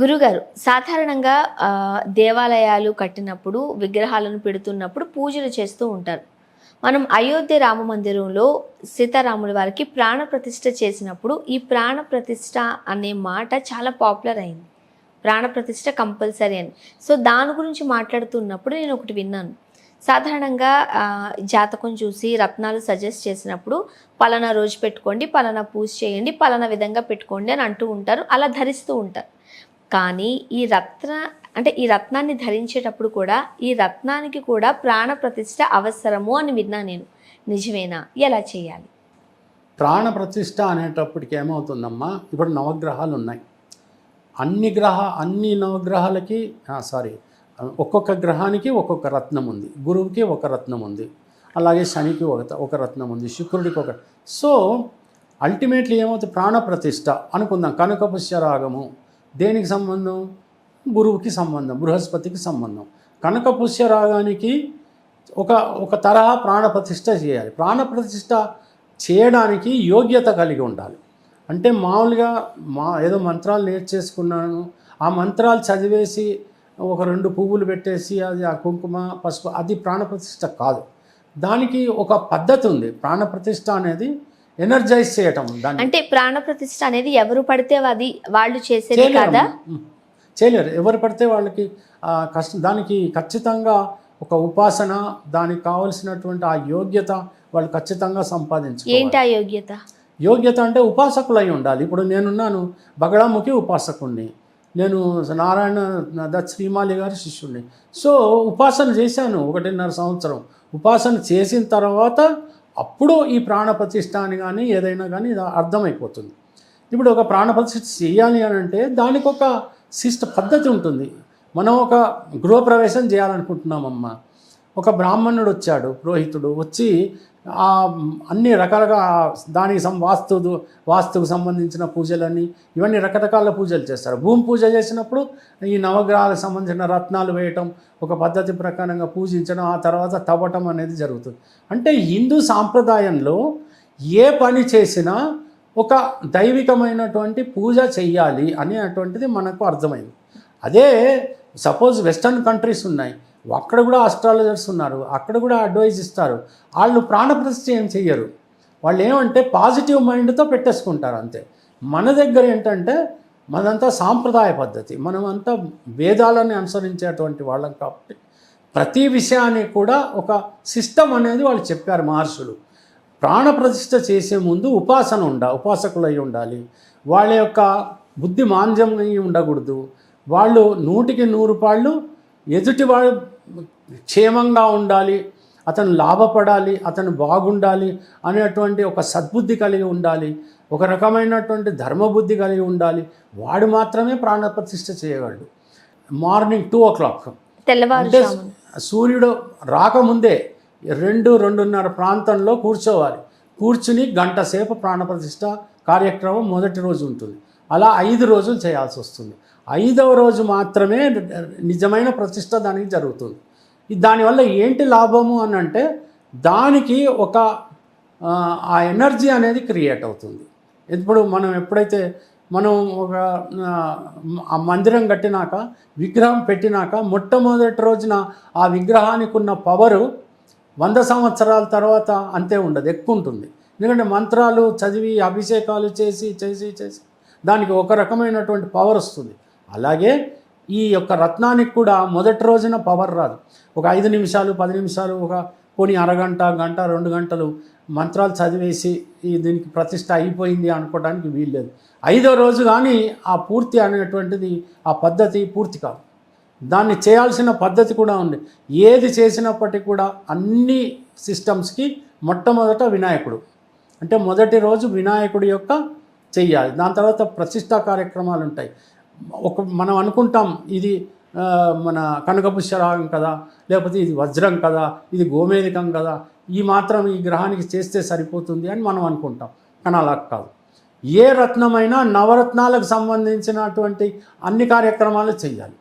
గురుగారు సాధారణంగా దేవాలయాలు కట్టినప్పుడు విగ్రహాలను పెడుతున్నప్పుడు పూజలు చేస్తూ ఉంటారు. మనం అయోధ్య రామ మందిరంలో సీతారాముల వారికి ప్రాణ ప్రతిష్ఠ చేసినప్పుడు ఈ ప్రాణ ప్రతిష్ఠ అనే మాట చాలా పాపులర్ అయింది. ప్రాణ ప్రతిష్ఠ కంపల్సరీ అని. సో దాని గురించి మాట్లాడుతున్నప్పుడు నేను ఒకటి విన్నాను. సాధారణంగా జాతకం చూసి రత్నాలు సజెస్ట్ చేసినప్పుడు పలానా రోజు పెట్టుకోండి పలానా పూజ చేయండి పలానా విధంగా పెట్టుకోండి అని అంటూ ఉంటారు. అలా ధరిస్తూ ఉంటారు. కానీ ఈ రత్న అంటే ఈ రత్నాన్ని ధరించేటప్పుడు కూడా ఈ రత్నానికి కూడా ప్రాణ ప్రతిష్ఠ అవసరము అని విన్నా నేను. నిజమేనా? ఎలా చేయాలి? ప్రాణ ప్రతిష్ట అనేటప్పటికి ఏమవుతుందమ్మా? ఇప్పుడు నవగ్రహాలు ఉన్నాయి. అన్ని గ్రహ అన్ని నవగ్రహాలకి సారీ ఒక్కొక్క గ్రహానికి ఒక్కొక్క రత్నం ఉంది. గురువుకి ఒక రత్నం ఉంది. అలాగే శనికి ఒక ఒక రత్నం ఉంది. శుక్రుడికి ఒక సో అల్టిమేట్లీ ఏమవుతుంది? ప్రాణ ప్రతిష్ఠ అనుకుందాం. కనక పుష్యరాగము దేనికి సంబంధం? గురువుకి సంబంధం బృహస్పతికి సంబంధం. కనక పుష్యరాగానికి ఒక ఒక తరహా ప్రాణప్రతిష్ఠ చేయాలి. ప్రాణప్రతిష్ట చేయడానికి యోగ్యత కలిగి ఉండాలి. అంటే మామూలుగా మా ఏదో మంత్రాలు నేర్చేసుకున్నాను. ఆ మంత్రాలు చదివేసి ఒక రెండు పువ్వులు పెట్టేసి అది ఆ కుంకుమ పసుపు అది ప్రాణప్రతిష్ఠ కాదు. దానికి ఒక పద్ధతి ఉంది. ప్రాణప్రతిష్ఠ అనేది ఎనర్జైజ్ చేయటం అంటే ప్రాణ ప్రతిష్ఠ అనేది ఎవరు పడితే అది వాళ్ళు చేసేది కదా. చేయలేరు. ఎవరు పడితే వాళ్ళకి కష్టం దానికి ఖచ్చితంగా ఒక ఉపాసన దానికి కావలసినటువంటి ఆ యోగ్యత వాళ్ళు ఖచ్చితంగా సంపాదించుకోవాలి. ఏంటి ఆ యోగ్యత? యోగ్యత అంటే ఉపాసకులు అయి ఉండాలి. ఇప్పుడు నేనున్నాను బగడాముఖి ఉపాసకుణ్ణి. నేను నారాయణ దత్ శ్రీమాలి గారి శిష్యుణ్ణి. సో ఉపాసన చేశాను ఒకటిన్నర సంవత్సరం. ఉపాసన చేసిన తర్వాత అప్పుడు ఈ ప్రాణప్రతిష్ఠ అని కానీ ఏదైనా కానీ అర్థమైపోతుంది. ఇప్పుడు ఒక ప్రాణప్రతిష్ఠ చేయాలి అని అంటే దానికి ఒక శిష్ట పద్ధతి ఉంటుంది. మనం ఒక గృహప్రవేశం చేయాలనుకుంటున్నామమ్మా. ఒక బ్రాహ్మణుడు వచ్చాడు పురోహితుడు వచ్చి ఆ అన్ని రకాలుగా దానికి సం వాస్తు వాస్తుకు సంబంధించిన పూజలని ఇవన్నీ రకరకాల పూజలు చేస్తారు. భూమి పూజ చేసినప్పుడు ఈ నవగ్రహాలకు సంబంధించిన రత్నాలు వేయటం ఒక పద్ధతి ప్రకారంగా పూజించడం ఆ తర్వాత తవ్వటం అనేది జరుగుతుంది. అంటే హిందూ సాంప్రదాయంలో ఏ పని చేసినా ఒక దైవికమైనటువంటి పూజ చెయ్యాలి అనేటువంటిది మనకు అర్థమైంది. అదే సపోజ్ వెస్టర్న్ కంట్రీస్ ఉన్నాయి. అక్కడ కూడా ఆస్ట్రాలజర్స్ ఉన్నారు. అక్కడ కూడా అడ్వైజ్ ఇస్తారు. వాళ్ళు ప్రాణప్రతిష్ఠ ఏం చెయ్యరు. వాళ్ళు ఏమంటే పాజిటివ్ మైండ్తో పెట్టేసుకుంటారు అంతే. మన దగ్గర ఏంటంటే మనదంతా సాంప్రదాయ పద్ధతి. మనమంతా వేదాలని అనుసరించేటువంటి వాళ్ళం కాబట్టి ప్రతి విషయానికి కూడా ఒక సిస్టమ్ అనేది వాళ్ళు చెప్పారు మహర్షులు. ప్రాణప్రతిష్ఠ చేసే ముందు ఉపాసన ఉండ ఉపాసకులు అయి ఉండాలి. వాళ్ళ యొక్క బుద్ధి మాంద్యం ఉండకూడదు. వాళ్ళు నూటికి నూరు పాళ్ళు వాళ్ళు క్షేమంగా ఉండాలి అతను లాభపడాలి అతను బాగుండాలి అనేటువంటి ఒక సద్బుద్ధి కలిగి ఉండాలి ఒక రకమైనటువంటి ధర్మబుద్ధి కలిగి ఉండాలి. వాడు మాత్రమే ప్రాణప్రతిష్ఠ చేయగలడు. మార్నింగ్ టూ ఓ క్లాక్ అంటే సూర్యుడు రాకముందే రెండు రెండున్నర ప్రాంతంలో కూర్చోవాలి. కూర్చుని గంట సేపు ప్రాణప్రతిష్ఠ కార్యక్రమం మొదటి రోజు ఉంటుంది. అలా ఐదు రోజులు చేయాల్సి వస్తుంది. ఐదవ రోజు మాత్రమే నిజమైన ప్రతిష్ట దానికి జరుగుతుంది. దానివల్ల ఏంటి లాభము అని అంటే దానికి ఒక ఆ, ఎనర్జీ అనేది క్రియేట్ అవుతుంది. ఇప్పుడు మనం ఎప్పుడైతే మనం ఒక ఆ మందిరం కట్టినాక విగ్రహం పెట్టినాక మొట్టమొదటి రోజున ఆ విగ్రహానికి ఉన్న పవరు వంద సంవత్సరాల తర్వాత అంతే ఉండదు ఎక్కువ ఉంటుంది. ఎందుకంటే మంత్రాలు చదివి అభిషేకాలు చేసి చేసి చేసి దానికి ఒక రకమైనటువంటి పవర్ వస్తుంది. అలాగే ఈ యొక్క రత్నానికి కూడా మొదటి రోజున పవర్ రాదు. ఒక ఐదు నిమిషాలు పది నిమిషాలు ఒక పోనీ అరగంట గంట రెండు గంటలు మంత్రాలు చదివేసి దీనికి ప్రతిష్ట అయిపోయింది అనుకోవడానికి వీల్లేదు. ఐదో రోజు కానీ ఆ పూర్తి అనేటువంటిది ఆ పద్ధతి పూర్తి కాదు. దాన్ని చేయాల్సిన పద్ధతి కూడా ఉంది. ఏది చేసినప్పటికీ కూడా అన్ని సిస్టమ్స్కి మొట్టమొదట వినాయకుడు. అంటే మొదటి రోజు వినాయకుడి యొక్క చెయ్యాలి. దాని తర్వాత ప్రతిష్టా కార్యక్రమాలు ఉంటాయి. ఒక మనం అనుకుంటాం ఇది మన కనకపుష్యరాగం కదా లేకపోతే ఇది వజ్రం కదా ఇది గోమేధికం కదా ఈ మాత్రం ఈ గ్రహానికి చేస్తే సరిపోతుంది అని మనం అనుకుంటాం. కానీ అలా కాదు. ఏ రత్నమైనా నవరత్నాలకు సంబంధించినటువంటి అన్ని కార్యక్రమాలు చేయాలి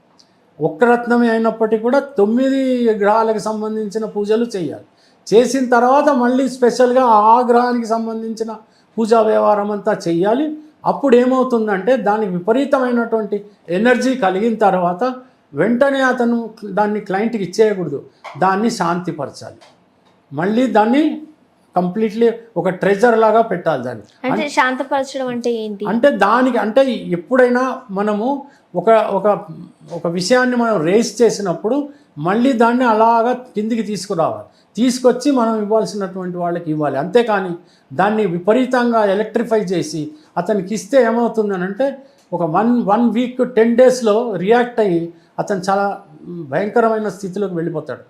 ఒక్క రత్నమే అయినప్పటికీ కూడా తొమ్మిది గ్రహాలకు సంబంధించిన పూజలు చేయాలి చేసిన తర్వాత మళ్ళీ స్పెషల్గా ఆ గ్రహానికి సంబంధించిన పూజా వ్యవహారం అంతా చెయ్యాలి. అప్పుడు ఏమవుతుందంటే దానికి విపరీతమైనటువంటి ఎనర్జీ కలిగిన తర్వాత వెంటనే అతను దాన్ని క్లయింట్కి ఇచ్చేయకూడదు. దాన్ని శాంతిపరచాలి. మళ్ళీ దాన్ని కంప్లీట్లీ ఒక ట్రెజర్ లాగా పెట్టాలి దాన్ని. అంటే శాంతపరచడం అంటే ఏంటి? అంటే దానికి అంటే ఎప్పుడైనా మనము ఒక ఒక ఒక విషయాన్ని మనం రేస్ చేసినప్పుడు మళ్ళీ దాన్ని అలాగా కిందికి తీసుకురావాలి. తీసుకొచ్చి మనం ఇవ్వాల్సినటువంటి వాళ్ళకి ఇవ్వాలి. అంతేకాని దాన్ని విపరీతంగా ఎలక్ట్రిఫై చేసి అతనికి ఇస్తే ఏమవుతుందనంటే ఒక వన్ వన్ వీక్ టెన్ డేస్లో రియాక్ట్ అయ్యి అతను చాలా భయంకరమైన స్థితిలోకి వెళ్ళిపోతాడు.